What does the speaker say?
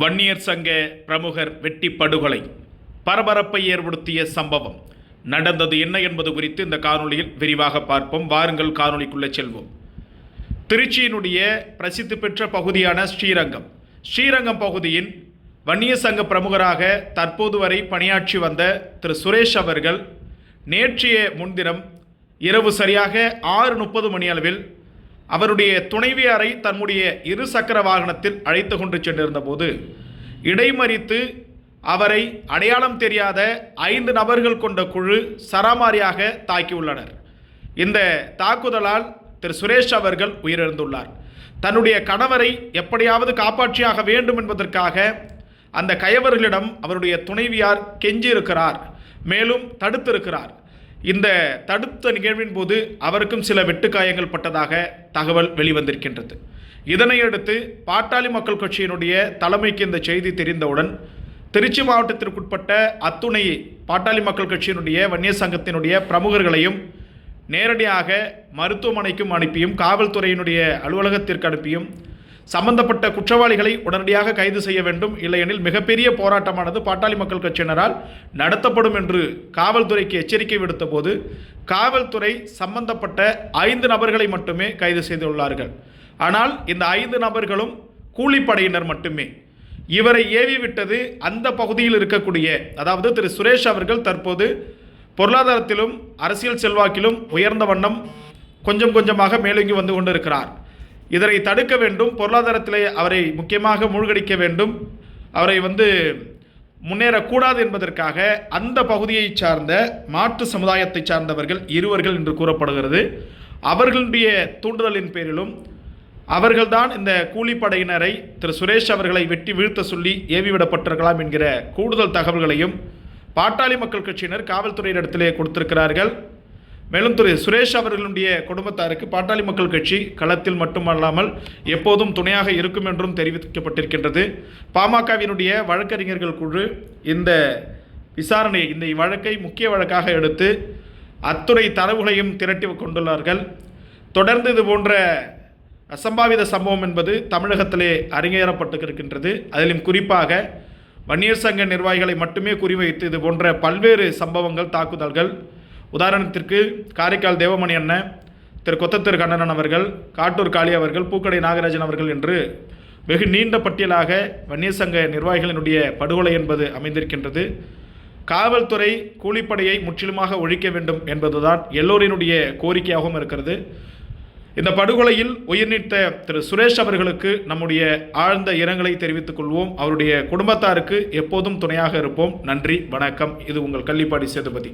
வன்னியர் சங்க பிரமுகர் வெட்டி படுகொலை. பரபரப்பை ஏற்படுத்திய சம்பவம். நடந்தது என்ன என்பது குறித்து இந்த காணொளியில் விரிவாக பார்ப்போம். வாருங்கள் காணொளிக்குள்ளே செல்வோம். திருச்சியினுடைய பிரசித்தி பெற்ற பகுதியான ஸ்ரீரங்கம். ஸ்ரீரங்கம் பகுதியின் வன்னிய சங்க பிரமுகராக தற்போது வரை பணியாற்றி வந்த திரு சுரேஷ் அவர்கள் நேற்றைய முன்தினம் இரவு சரியாக ஆறு முப்பது மணி அளவில் அவருடைய துணைவியாரை தன்னுடைய இரு சக்கர வாகனத்தில் அழைத்து கொண்டு சென்றிருந்த போது இடைமறித்து அவரை அடையாளம் தெரியாத ஐந்து நபர்கள் கொண்ட குழு சராமாரியாக தாக்கியுள்ளனர். இந்த தாக்குதலால் திரு சுரேஷ் அவர்கள் உயிரிழந்துள்ளார். தன்னுடைய கணவரை எப்படியாவது காப்பாற்றியாக வேண்டும் என்பதற்காக அந்த கயவர்களிடம் அவருடைய துணைவியார் கெஞ்சியிருக்கிறார். மேலும் தடுத்திருக்கிறார். இந்த தடுத்த நிகழ்வின் போது அவருக்கும் சில வெட்டுக்காயங்கள் பட்டதாக தகவல் வெளிவந்திருக்கின்றது. இதனையடுத்து பாட்டாளி மக்கள் கட்சியினுடைய தலைமைக்கு இந்த செய்தி தெரிந்தவுடன் திருச்சி மாவட்டத்திற்குட்பட்ட அத்துணை பாட்டாளி மக்கள் கட்சியினுடைய வன்னிய சங்கத்தினுடைய பிரமுகர்களையும் நேரடியாக மருத்துவமனைக்கும் அனுப்பியும் காவல்துறையினுடைய அலுவலகத்திற்கு அனுப்பியும் சம்பந்தப்பட்ட குற்றவாளிகளை உடனடியாக கைது செய்ய வேண்டும். இல்லையெனில் மிகப்பெரிய போராட்டமானது பாட்டாளி மக்கள் கட்சியினரால் நடத்தப்படும் என்று காவல்துறைக்கு எச்சரிக்கை விடுத்த போது காவல்துறை சம்பந்தப்பட்ட ஐந்து நபர்களை மட்டுமே கைது செய்துள்ளார்கள். ஆனால் இந்த ஐந்து நபர்களும் கூலிப்படையினர் மட்டுமே. இவரை ஏவி விட்டது அந்த பகுதியில் இருக்கக்கூடிய அதாவது திரு சுரேஷ் அவர்கள் தற்போது பொருளாதாரத்திலும் அரசியல் செல்வாக்கிலும் உயர்ந்த வண்ணம் கொஞ்சம் கொஞ்சமாக மேலோங்கி வந்து கொண்டிருக்கிறார். இதனை தடுக்க வேண்டும். பொருளாதாரத்திலே அவரை முக்கியமாக மூழ்கடிக்க வேண்டும். அவரை வந்து முன்னேறக்கூடாது என்பதற்காக அந்த பகுதியை சார்ந்த மாற்று சமுதாயத்தை சார்ந்தவர்கள் இருவர்கள் என்று கூறப்படுகிறது. அவர்களுடைய தூண்டுதலின் பேரிலும் அவர்கள்தான் இந்த கூலிப்படையினரை திரு சுரேஷ் அவர்களை வெட்டி வீழ்த்த சொல்லி ஏவிவிடப்பட்டிருக்கலாம் என்கிற கூடுதல் தகவல்களையும் பாட்டாளி மக்கள் கட்சியினர் காவல்துறையினிடத்திலே கொடுத்திருக்கிறார்கள். மேலும் திரு சுரேஷ் அவர்களுடைய குடும்பத்தாருக்கு பாட்டாளி மக்கள் கட்சி களத்தில் மட்டுமல்லாமல் எப்போதும் துணையாக இருக்கும் என்றும் தெரிவிக்கப்பட்டிருக்கின்றது. பாமகவினுடைய வழக்கறிஞர்கள் குழு இந்த விசாரணை இந்த வழக்கை முக்கிய வழக்காக எடுத்து அத்துறை தரவுகளையும் திரட்டி கொண்டுள்ளார்கள். தொடர்ந்து இது போன்ற அசம்பாவித சம்பவம் என்பது தமிழகத்திலே அரங்கேறப்பட்டு இருக்கின்றது அதிலும் குறிப்பாக வன்னியர் சங்க நிர்வாகிகளை மட்டுமே குறிவைத்து இது போன்ற பல்வேறு சம்பவங்கள் தாக்குதல்கள் உதாரணத்திற்கு காரைக்கால் தேவமணி அண்ணன் திரு கொத்தத்திரு கண்ணனன் அவர்கள் காட்டூர் காளி அவர்கள் பூக்கடை நாகராஜன் அவர்கள் என்று வெகு நீண்ட பட்டியலாக வன்னிய சங்க நிர்வாகிகளினுடைய படுகொலை என்பது அமைந்திருக்கின்றது. காவல்துறை கூலிப்படையை முற்றிலுமாக ஒழிக்க வேண்டும் என்பதுதான் எல்லோரினுடைய கோரிக்கையாகவும் இருக்கிறது. இந்த படுகொலையில் உயிர் நீத்த திரு சுரேஷ் அவர்களுக்கு நம்முடைய ஆழ்ந்த இரங்கலை தெரிவித்துக் கொள்வோம். அவருடைய குடும்பத்தாருக்கு எப்போதும் துணையாக இருப்போம். நன்றி வணக்கம். இது உங்கள் கள்ளிப்பாடி சேதுபதி.